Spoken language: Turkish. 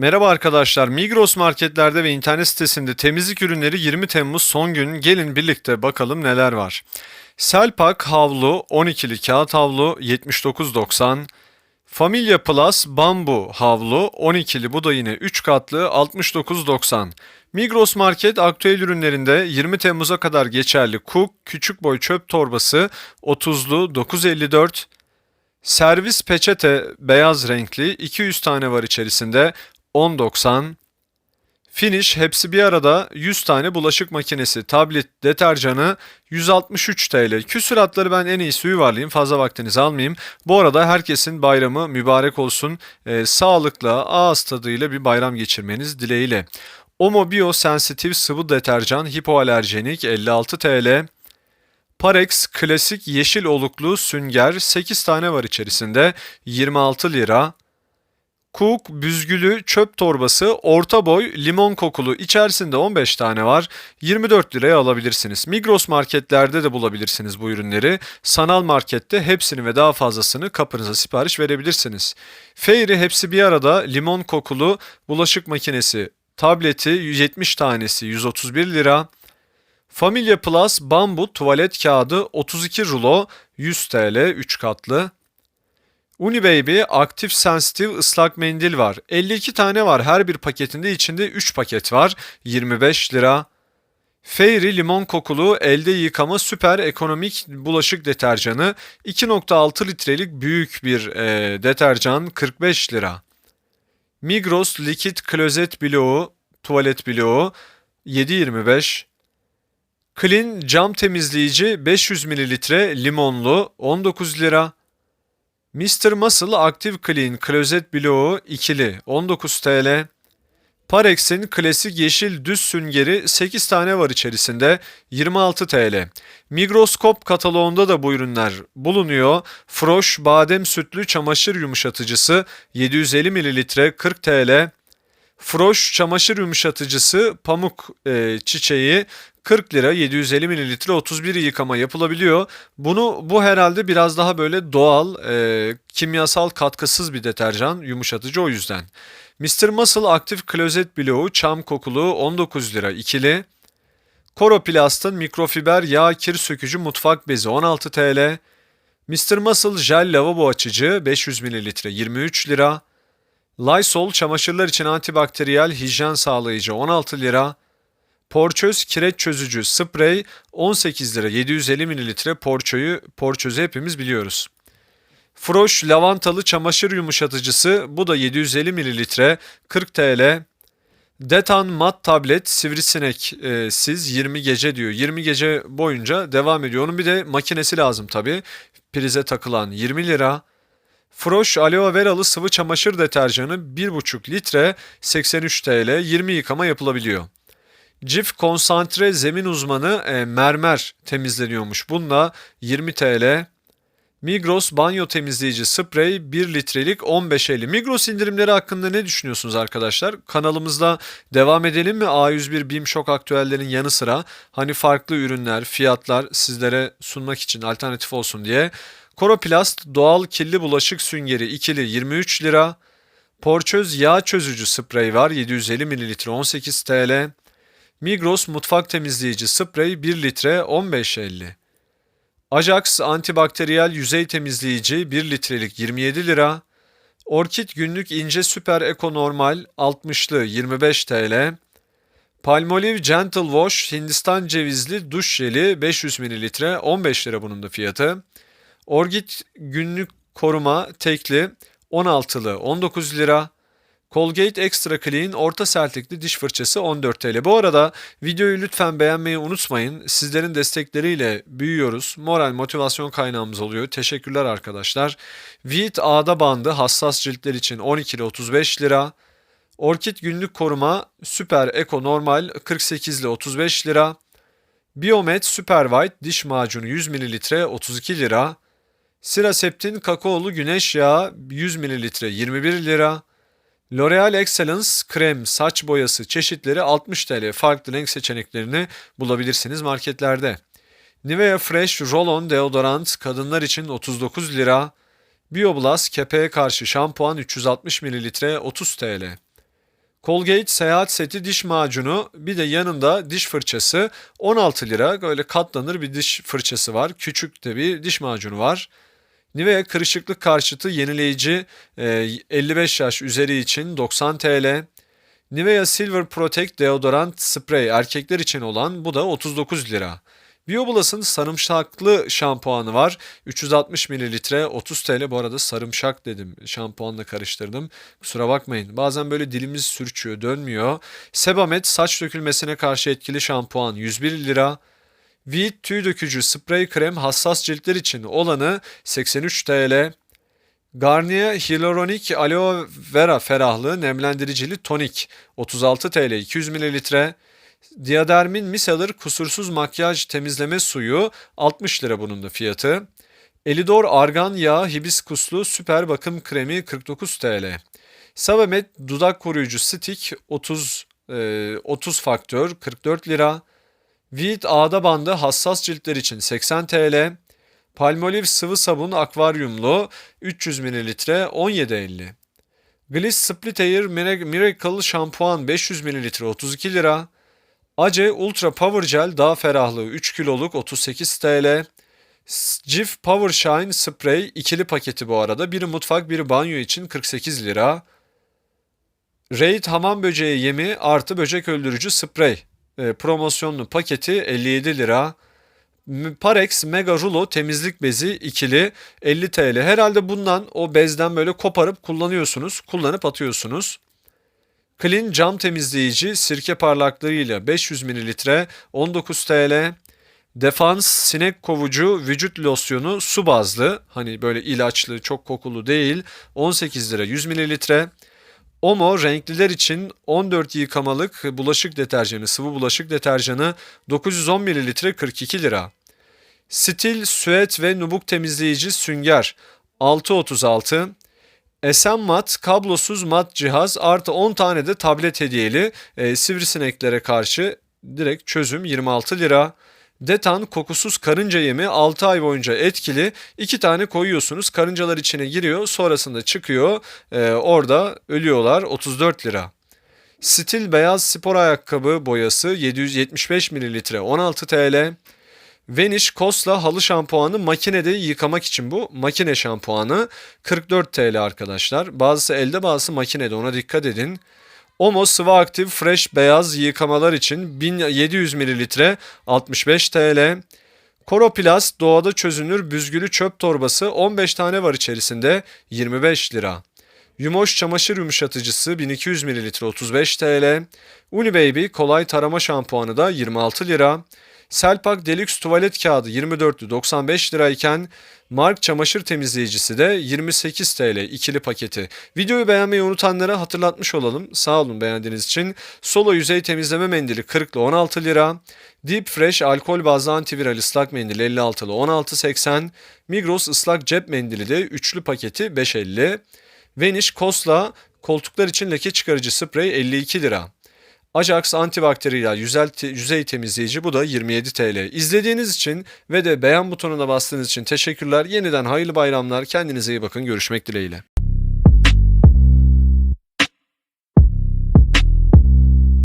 Merhaba arkadaşlar. Migros marketlerde ve internet sitesinde temizlik ürünleri 20 Temmuz son gün. Gelin birlikte bakalım neler var. Selpak havlu 12'li kağıt havlu 79.90. Familya Plus bambu havlu 12'li bu da yine 3 katlı 69.90. Migros Market aktüel ürünlerinde 20 Temmuz'a kadar geçerli Cook küçük boy çöp torbası 30'lu 9.54. Servis peçete beyaz renkli 200 tane var içerisinde 10.90. Finish hepsi bir arada 100 tane bulaşık makinesi, tablet, deterjanı 163 TL. Küsuratları ben en iyisi yuvarlayayım fazla vaktinizi almayayım. Bu arada herkesin bayramı mübarek olsun. Ee, sağlıkla, ağız tadıyla bir bayram geçirmeniz dileğiyle. Omo Bio Sensitive sıvı deterjan hipoalerjenik 56 TL. Parex klasik yeşil oluklu sünger 8 tane var içerisinde 26 lira. Cook büzgülü çöp torbası orta boy limon kokulu içerisinde 15 tane var 24 liraya alabilirsiniz. Migros marketlerde de bulabilirsiniz bu ürünleri. Sanal markette hepsini ve daha fazlasını kapınıza sipariş verebilirsiniz. Fairy hepsi bir arada limon kokulu bulaşık makinesi tableti 170 tanesi 131 lira. Familya Plus bambu tuvalet kağıdı 32 rulo 100 TL 3 katlı. Unibaby aktif sensitive ıslak mendil var. 52 tane var. Her bir paketinde içinde 3 paket var. 25 lira. Fairy limon kokulu elde yıkama süper ekonomik bulaşık deterjanı 2.6 litrelik büyük bir e, deterjan 45 lira. Migros likit klozet bloğu tuvalet bloğu 7.25 Clean cam temizleyici 500 ml limonlu 19 lira. Mr. Muscle Active Clean klozet bloğu ikili 19 TL. Parex'in klasik yeşil düz süngeri 8 tane var içerisinde 26 TL. Migroskop kataloğunda da bu ürünler bulunuyor. Froş badem sütlü çamaşır yumuşatıcısı 750 ml 40 TL. Froş çamaşır yumuşatıcısı pamuk e, çiçeği 40 lira 750 mililitre 31 yıkama yapılabiliyor. Bunu bu herhalde biraz daha böyle doğal e, kimyasal katkısız bir deterjan yumuşatıcı o yüzden. Mr. Muscle aktif klozet bloğu çam kokulu 19 lira ikili. Coroplast'ın mikrofiber yağ kir sökücü mutfak bezi 16 TL. Mr. Muscle jel lavabo açıcı 500 mililitre 23 lira. Lysol çamaşırlar için antibakteriyel hijyen sağlayıcı 16 lira. Porçöz kireç çözücü sprey 18 lira 750 mililitre porçoyu porçözü hepimiz biliyoruz. Froş lavantalı çamaşır yumuşatıcısı bu da 750 mililitre 40 TL. Detan mat tablet sivrisinek e, siz 20 gece diyor. 20 gece boyunca devam ediyor. Onun bir de makinesi lazım tabi. Prize takılan 20 lira. Froş aloe veralı sıvı çamaşır deterjanı 1,5 litre 83 TL 20 yıkama yapılabiliyor. Cif konsantre zemin uzmanı e, mermer temizleniyormuş. Bununla 20 TL. Migros banyo temizleyici sprey 1 litrelik 15.50. Migros indirimleri hakkında ne düşünüyorsunuz arkadaşlar? Kanalımızda devam edelim mi? A101 BİM Şok aktüellerin yanı sıra hani farklı ürünler, fiyatlar sizlere sunmak için alternatif olsun diye. Coroplast doğal kirli bulaşık süngeri ikili 23 lira. Porçöz yağ çözücü sprey var 750 ml 18 TL. Migros mutfak temizleyici sprey 1 litre 15.50. Ajax antibakteriyel yüzey temizleyici 1 litrelik 27 lira. Orkid günlük ince süper eko normal 60'lı 25 TL. Palmolive Gentle Wash Hindistan cevizli duş jeli 500 ml 15 lira bunun da fiyatı. Orgit günlük koruma tekli 16'lı 19 lira. Colgate Extra Clean orta sertlikli diş fırçası 14 TL. Bu arada videoyu lütfen beğenmeyi unutmayın. Sizlerin destekleriyle büyüyoruz. Moral motivasyon kaynağımız oluyor. Teşekkürler arkadaşlar. Vit ağda bandı hassas ciltler için 12 ile 35 lira. Orkid günlük koruma süper eko normal 48 ile 35 lira. Biomet Super White diş macunu 100 ml 32 lira. Siraseptin kakaolu güneş yağı 100 ml 21 lira. L'Oreal Excellence krem saç boyası çeşitleri 60 TL farklı renk seçeneklerini bulabilirsiniz marketlerde. Nivea Fresh Roll-On deodorant kadınlar için 39 lira. BioBlast kepeğe karşı şampuan 360 ml 30 TL. Colgate seyahat seti diş macunu bir de yanında diş fırçası 16 lira böyle katlanır bir diş fırçası var. Küçük de bir diş macunu var. Nivea kırışıklık karşıtı yenileyici e, 55 yaş üzeri için 90 TL. Nivea Silver Protect deodorant sprey erkekler için olan bu da 39 lira. Biobulas'ın sarımsaklı şampuanı var. 360 mililitre 30 TL. Bu arada sarımsak dedim. Şampuanla karıştırdım. Kusura bakmayın. Bazen böyle dilimiz sürçüyor, dönmüyor. Sebamed saç dökülmesine karşı etkili şampuan 101 lira. Veet tüy dökücü sprey krem hassas ciltler için olanı 83 TL. Garnier Hyaluronic Aloe Vera ferahlığı nemlendiricili tonik 36 TL 200 mililitre. Diadermin Micellar kusursuz makyaj temizleme suyu 60 lira bunun da fiyatı. Elidor argan yağı hibiskuslu süper bakım kremi 49 TL. Savemet dudak koruyucu stick 30 e, 30 faktör 44 lira. Veet ağda bandı hassas ciltler için 80 TL. Palmolive sıvı sabun akvaryumlu 300 ml 17.50. Gliss Split Air Mira- Miracle şampuan 500 ml 32 lira. Ace Ultra Power Gel daha ferahlığı 3 kiloluk 38 TL. Cif Power Shine Spray ikili paketi bu arada. Biri mutfak biri banyo için 48 lira. Raid hamam böceği yemi artı böcek öldürücü sprey. E, promosyonlu paketi 57 lira. Parex Mega Rulo temizlik bezi ikili 50 TL. Herhalde bundan o bezden böyle koparıp kullanıyorsunuz. Kullanıp atıyorsunuz. Clean cam temizleyici sirke parlaklığıyla 500 ml 19 TL. Defans sinek kovucu vücut losyonu su bazlı hani böyle ilaçlı çok kokulu değil 18 lira 100 ml. Omo renkliler için 14 yıkamalık bulaşık deterjanı sıvı bulaşık deterjanı 910 ml 42 lira. Stil süet ve nubuk temizleyici sünger 6.36 Esen Mat kablosuz mat cihaz artı 10 tane de tablet hediyeli e, sivrisineklere karşı direkt çözüm 26 lira. Detan kokusuz karınca yemi 6 ay boyunca etkili. 2 tane koyuyorsunuz karıncalar içine giriyor sonrasında çıkıyor e, orada ölüyorlar 34 lira. Stil beyaz spor ayakkabı boyası 775 ml 16 TL. Vanish Kosla halı şampuanı makinede yıkamak için bu. Makine şampuanı 44 TL arkadaşlar. Bazısı elde bazısı makinede ona dikkat edin. Omo sıvı aktif fresh beyaz yıkamalar için 1700 ml 65 TL. Koroplast doğada çözünür büzgülü çöp torbası 15 tane var içerisinde 25 lira. Yumoş çamaşır yumuşatıcısı 1200 ml 35 TL. Unibaby kolay tarama şampuanı da 26 lira. Selpak Deluxe tuvalet kağıdı 24'lü 95 lirayken Mark çamaşır temizleyicisi de 28 TL ikili paketi. Videoyu beğenmeyi unutanlara hatırlatmış olalım. Sağ olun beğendiğiniz için. Solo yüzey temizleme mendili 40'lı 16 lira. Deep Fresh alkol bazlı antiviral ıslak mendil 56'lı 16.80. Migros ıslak cep mendili de üçlü paketi 5.50. Vanish Kosla koltuklar için leke çıkarıcı sprey 52 lira. Ajax antibakteriyel yüzey, yüzey temizleyici bu da 27 TL. İzlediğiniz için ve de beğen butonuna bastığınız için teşekkürler. Yeniden hayırlı bayramlar. Kendinize iyi bakın. Görüşmek dileğiyle.